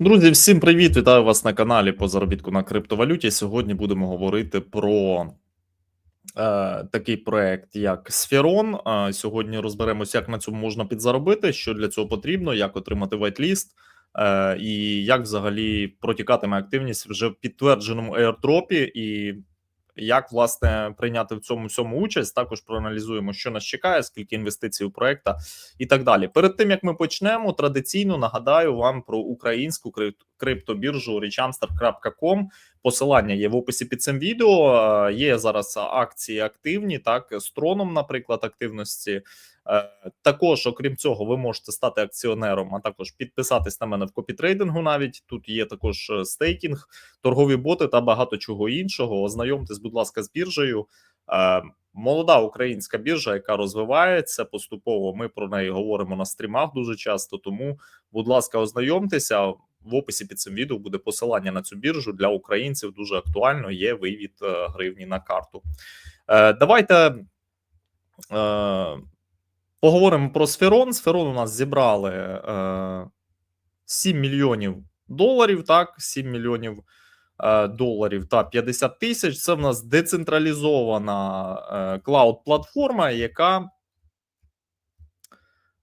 Друзі, всім привіт! Вітаю вас на каналі по заробітку на криптовалюті. Сьогодні будемо говорити про е, такий проект, як Сферон. Е, сьогодні розберемося, як на цьому можна підзаробити, що для цього потрібно, як отримати вайтліст, е, і як взагалі протікатиме активність вже в підтвердженому airdropі і як власне прийняти в цьому всьому участь. Також проаналізуємо, що нас чекає, скільки інвестицій у проекта і так далі. Перед тим як ми почнемо, традиційно нагадаю вам про українську крипто- криптобіржу richamster.com. Посилання є в описі під цим відео. Е, Є зараз акції активні, так з троном, наприклад, активності. Е, Також, окрім цього, ви можете стати акціонером, а також підписатись на мене в копітрейдингу. Навіть тут є також е, стейкінг, торгові боти та багато чого іншого. Ознайомтесь, будь ласка, з біржею. Е, Молода українська біржа, яка розвивається поступово. Ми про неї говоримо на стрімах дуже часто. Тому, будь ласка, ознайомтеся в описі під цим відео. Буде посилання на цю біржу для українців. Дуже актуально. Є вивід гривні на карту. Давайте. Поговоримо про Сферон. Сферон у нас зібрали е, 7 мільйонів доларів. Так, 7 мільйонів е, доларів та 50 тисяч. Це в нас децентралізована е, клауд-платформа, яка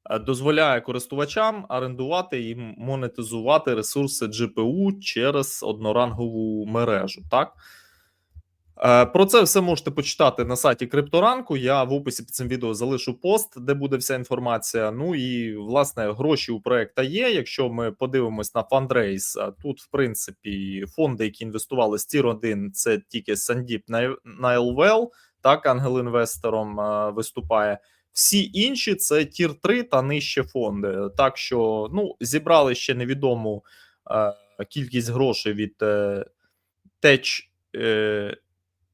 е, дозволяє користувачам орендувати і монетизувати ресурси GPU через однорангову мережу. Так. Е, Про це все можете почитати на сайті Крипторанку. Я в описі під цим відео залишу пост, де буде вся інформація. Ну і власне гроші у проекта є. Якщо ми подивимось на фандрейс, тут, в принципі, фонди, які інвестували з Тір 1 це тільки Сандіп Найлвел, так, ангел-інвестором е, виступає. Всі інші це тір 3 та нижче фонди. Так що ну зібрали ще невідому е, кількість грошей від е,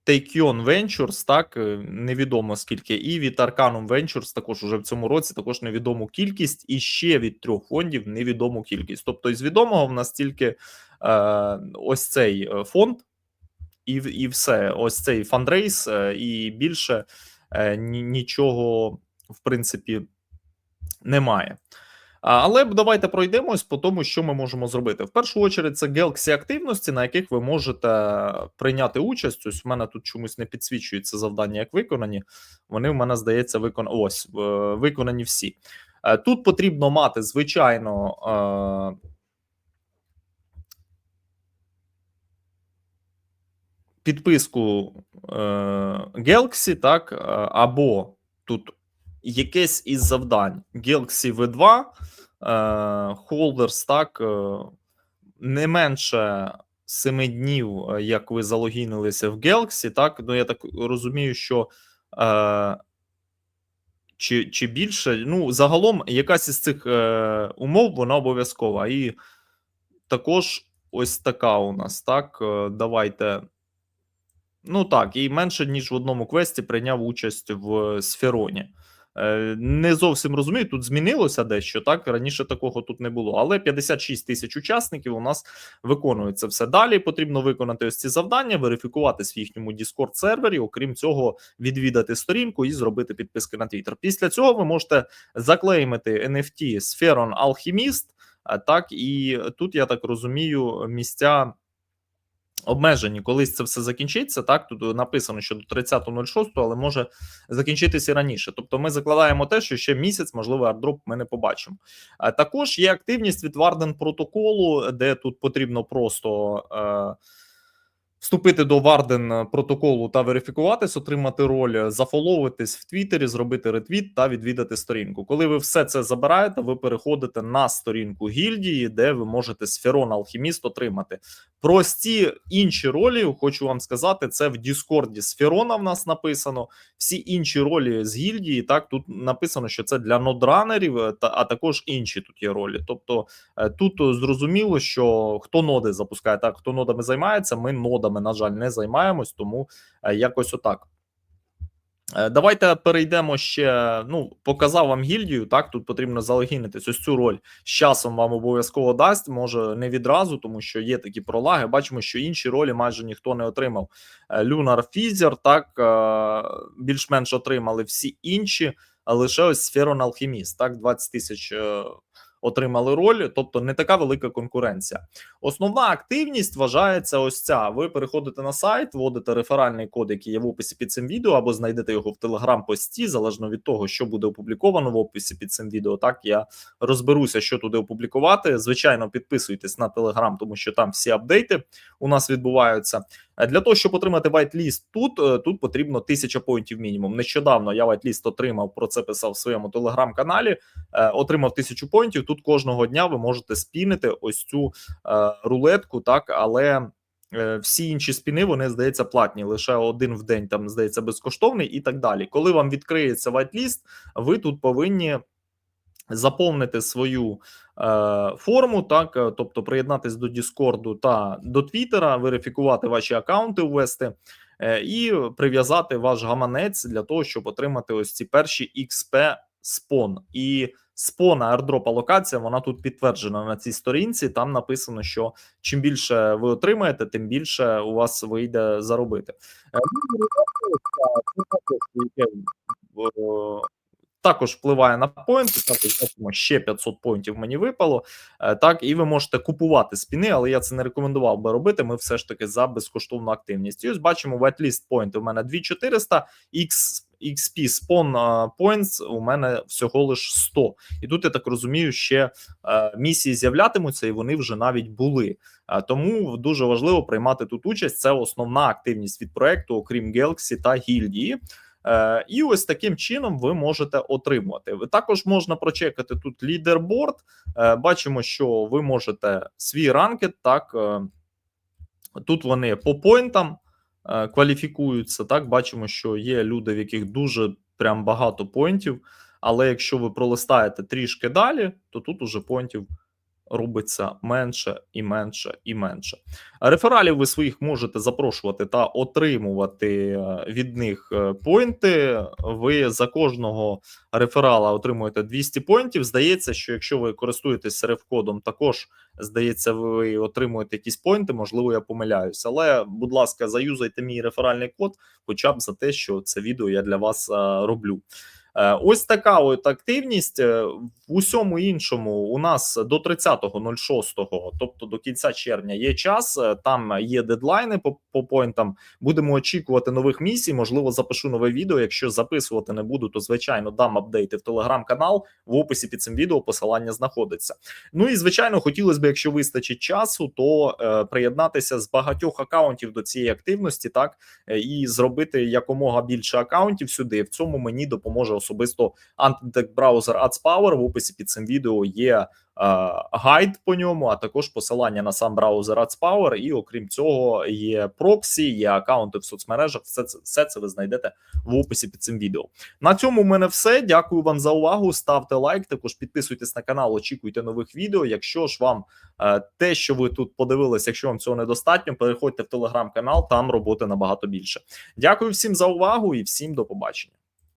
Takeon Ventures, так е, невідомо скільки, і від Arcanum Ventures також уже в цьому році також невідому кількість, і ще від трьох фондів невідому кількість. Тобто, із відомого в нас тільки е, ось цей е, фонд, і, і все. Ось цей фандрейс, е, і більше е, нічого в принципі немає. Але давайте пройдемось по тому, що ми можемо зробити. В першу очередь, це Galaxy активності, на яких ви можете прийняти участь. Ось в мене тут чомусь не підсвічується завдання, як виконані. Вони в мене здається, викон... ось виконані всі. Е, Тут потрібно мати, звичайно. е, Підписку е, Galaxy, так, е, або тут якесь із завдань Galaxy V2, е, Holders, так, е, не менше 7 днів, е, як ви залогінилися в Galaxy, так, ну я так розумію, що чи, чи більше, ну, загалом якась із цих е, умов, вона обов'язкова. І також ось така у нас, так, давайте. Ну так, і менше ніж в одному квесті прийняв участь в Сфероні. Е, Не зовсім розумію, тут змінилося дещо. Так раніше такого тут не було. Але 56 тисяч учасників у нас виконують це все. Далі потрібно виконати ось ці завдання, верифікуватись в їхньому Discord сервері. Окрім цього, відвідати сторінку і зробити підписки на Twitter. Після цього ви можете заклеймити NFT Сферон Алхіміст. Так і тут я так розумію, місця обмежені. Колись це все закінчиться. Так тут написано, що до 30.06, але може закінчитися і раніше. Тобто, ми закладаємо те, що ще місяць, можливо, ардроп ми не побачимо. А також є активність від Варден протоколу, де тут потрібно просто. Е, Вступити до Варден протоколу та верифікуватись, отримати роль, зафоловитись в Твіттері, зробити ретвіт та відвідати сторінку. Коли ви все це забираєте, ви переходите на сторінку гільдії, де ви можете сферон алхіміст отримати. Прості інші ролі, хочу вам сказати, це в Діскорді Сферона в нас написано. Всі інші ролі з гільдії, так тут написано, що це для нодранерів, е, та а також інші тут є ролі. Тобто е, тут е, зрозуміло, що хто ноди запускає, так хто нодами займається, ми нодами, на жаль, не займаємось, тому е, якось отак. Е, Давайте перейдемо ще. Ну, показав вам гільдію. Так, тут потрібно залогінитись. Ось цю роль з часом вам обов'язково дасть. Може не відразу, тому що є такі пролаги. Бачимо, що інші ролі майже ніхто не отримав. Е, Lunar Фізер, так більш-менш отримали всі інші, лише ось Сферон Алхіміст. Так, 20 тисяч отримали роль, тобто не така велика конкуренція. Основна активність вважається ось ця. Ви переходите на сайт, вводите реферальний код, який є в описі під цим відео, або знайдете його в телеграм-пості, залежно від того, що буде опубліковано в описі під цим відео. Так я розберуся, що туди опублікувати. Звичайно, підписуйтесь на телеграм, тому що там всі апдейти у нас відбуваються. Е, Для того, щоб отримати вайтліст тут, е, тут потрібно 1000 поінтів мінімум. Нещодавно я вайтліст отримав, про це писав в своєму телеграм-каналі. Е, Отримав 1000 поінтів. Тут кожного дня ви можете спінити ось цю рулетку, так, але. Всі інші спіни вони здається платні. Лише один в день там здається безкоштовний і так далі. Коли вам відкриється вайтліст, ви тут повинні заповнити свою форму, так е, тобто приєднатись до Діскорду та до Твіттера, верифікувати ваші акаунти, ввести е, і прив'язати ваш гаманець для того, щоб отримати ось ці перші XP спон. І спона airdrop локація, вона тут підтверджена на цій сторінці. Там написано, що чим більше ви отримаєте, тим більше у вас вийде заробити. Також також впливає на поінти. Так, ось бачимо, ще 500 поінтів мені випало. Е, Так, і ви можете купувати спіни, але я це не рекомендував би робити. Ми все ж таки за безкоштовну активність. І ось бачимо, whitelist поінти у мене 2400, X, XP spawn points у мене всього лиш 100. І тут я так розумію, ще е, місії з'являтимуться, і вони вже навіть були. Е, Тому дуже важливо приймати тут участь. Це основна активність від проекту, окрім Galaxy та гільдії. Е, І ось таким чином ви можете отримувати. Також можна прочекати тут лідерборд. Е, Бачимо, що ви можете свій ранкет. Так е, тут вони по поінтам кваліфікуються. Так, бачимо, що є люди, в яких дуже прям багато поінтів. Але якщо ви пролистаєте трішки далі, то тут уже поінтів робиться менше і менше і менше. Рефералів ви своїх можете запрошувати та отримувати е, від них е, поінти. Ви за кожного реферала отримуєте 200 поінтів. Здається, що якщо ви користуєтесь реф-кодом, також здається, ви отримуєте якісь поінти. Можливо, я помиляюся. Але, будь ласка, заюзайте мій реферальний код, хоча б за те, що це відео я для вас е, роблю. Е, Ось така от активність Е, в усьому іншому. У нас до 30.06, тобто до кінця червня, є час. е, Там є дедлайни по, по поінтам. Будемо очікувати нових місій. Можливо, запишу нове відео. Якщо записувати не буду, то звичайно дам апдейти в телеграм-канал. В описі під цим відео посилання знаходиться. Ну і звичайно, хотілося б, якщо вистачить часу, то е, приєднатися з багатьох акаунтів до цієї активності, так і зробити якомога більше акаунтів сюди. В цьому мені допоможе особисто антитек браузер AdsPower. В описі під цим відео є е, гайд по ньому, а також посилання на сам браузер AdsPower. І окрім цього, є проксі, є акаунти в соцмережах. Все це все це ви знайдете в описі під цим відео. На цьому в мене все. Дякую вам за увагу. Ставте лайк. Також підписуйтесь на канал, очікуйте нових відео. Якщо ж вам е, те, що ви тут подивилися, якщо вам цього недостатньо, переходьте в телеграм-канал. Там роботи набагато більше. Дякую всім за увагу і всім до побачення.